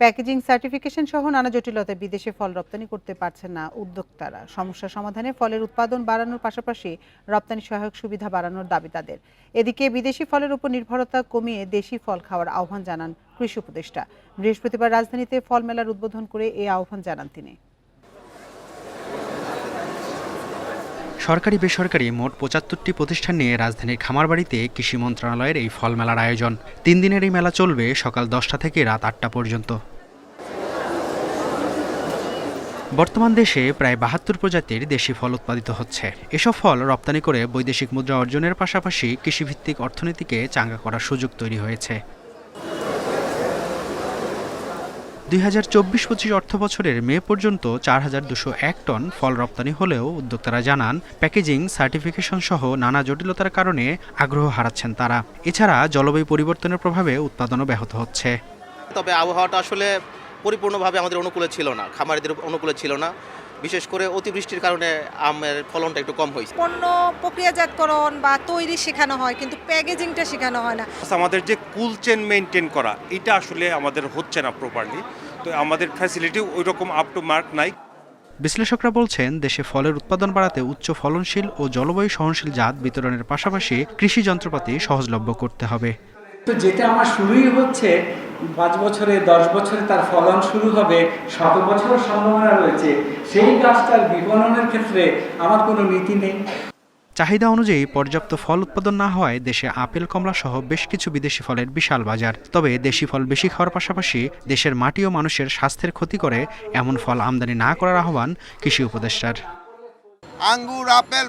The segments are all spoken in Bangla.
প্যাকেজিং সার্টিফিকেশন সহ নানা জটিলতায় বিদেশে ফল রপ্তানি করতে পারছেন না উদ্যোক্তারা। সমস্যা সমাধানে ফলের উৎপাদন বাড়ানোর পাশাপাশি রপ্তানি সহায়ক সুবিধা বাড়ানোর দাবি তাদের। এদিকে বিদেশি ফলের উপর নির্ভরতা কমিয়ে দেশি ফল খাওয়ার আহ্বান জানান কৃষি উপদেষ্টা। বৃহস্পতিবার রাজধানীতে ফল মেলার উদ্বোধন করে এই আহ্বান জানান তিনি। সরকারি বেসরকারি মোট পঁচাত্তরটি প্রতিষ্ঠান নিয়ে রাজধানীর খামারবাড়িতে কৃষি মন্ত্রণালয়ের এই ফল মেলার আয়োজন। তিন দিনের এই মেলা চলবে সকাল দশটা থেকে রাত আটটা পর্যন্ত। বর্তমান দেশে প্রায় বাহাত্তর প্রজাতির দেশি ফল উৎপাদিত হচ্ছে। এসব ফল রপ্তানি করে বৈদেশিক মুদ্রা অর্জনের পাশাপাশি কৃষিভিত্তিক অর্থনীতিকে চাঙ্গা করার সুযোগ তৈরি হয়েছে। দুই হাজার চব্বিশ অর্থ বছরের মে পর্যন্ত চার হাজার দুশো এক টন ফল রপ্তানি হলেও উদ্যোক্তারা জানান, প্যাকেজিং, সার্টিফিকেশন সহ নানা জটিলতার কারণে আগ্রহ হারাচ্ছেন তারা। এছাড়া জলবায়ু পরিবর্তনের প্রভাবে উৎপাদনও ব্যাহত হচ্ছে। তবে আবহাওয়াটা আসলে পরিপূর্ণভাবে আমাদের অনুকূলে ছিল না। খামারিদের অনুকূলে ছিল না। বিশেষ করে অতিবৃষ্টির কারণে আমের ফলনটা একটু কম হয়েছে। পণ্য প্রক্রিয়াজাতকরণ বা তৈরি শেখানো হয় কিন্তু প্যাকেজিংটা শেখানো হয় না। আমাদের যে কুল চেন মেনটেন করা এটা আসলে আমাদের হচ্ছে না প্রপারলি তো আমাদের ফ্যাসিলিটি ওই রকম আপ টু মার্ক নাই। বিশ্লেষকরা বলছেন দেশে ফলের উৎপাদন বাড়াতে উচ্চ ফলনশীল ও জলবায়ু সহনশীল জাত বিতরণের পাশাপাশি কৃষি যন্ত্রপাতি সহজলভ্য করতে হবে। তো যেটা আমার শুরুই হচ্ছে পাঁচ বছরে দশ বছরে তার ফলন শুরু হবে শত বছরের সম্ভাবনা রয়েছে। সেই গাছটার বিপণনের ক্ষেত্রে আমার কোনো নীতি নেই। চাহিদা অনুযায়ী পর্যাপ্ত ফল উৎপাদন না হওয়ায় দেশে আপেল কমলা সহ বেশ কিছু বিদেশি ফলের বিশাল বাজার। তবে দেশি ফল বেশি খাওয়ার পাশাপাশি দেশের মাটি ও মানুষের স্বাস্থ্যের ক্ষতি করে এমন ফল আমদানি না করার আহ্বান কৃষি উপদেষ্টার। আঙ্গুর আপেল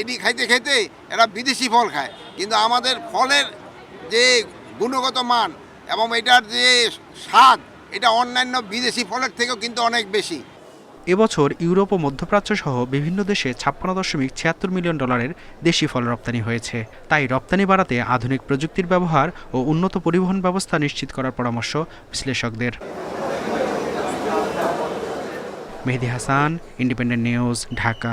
এটি খাইতে খাইতে এরা বিদেশি ফল খায়। কিন্তু আমাদের ফলের যে গুণগত মান এবং এটার যে স্বাদ, এটা অন্যান্য বিদেশি ফলের থেকেও কিন্তু অনেক বেশি। এবছর ইউরোপ ও মধ্যপ্রাচ্য সহ বিভিন্ন দেশে ছাপ্পান্ন দশমিক ছিয়াত্তর মিলিয়ন ডলারের দেশি ফল রপ্তানি হয়েছে। তাই রপ্তানি বাড়াতে আধুনিক প্রযুক্তির ব্যবহার ও উন্নত পরিবহন ব্যবস্থা নিশ্চিত করার পরামর্শ বিশ্লেষকদের। Mehedi Hasan Independent News Dhaka.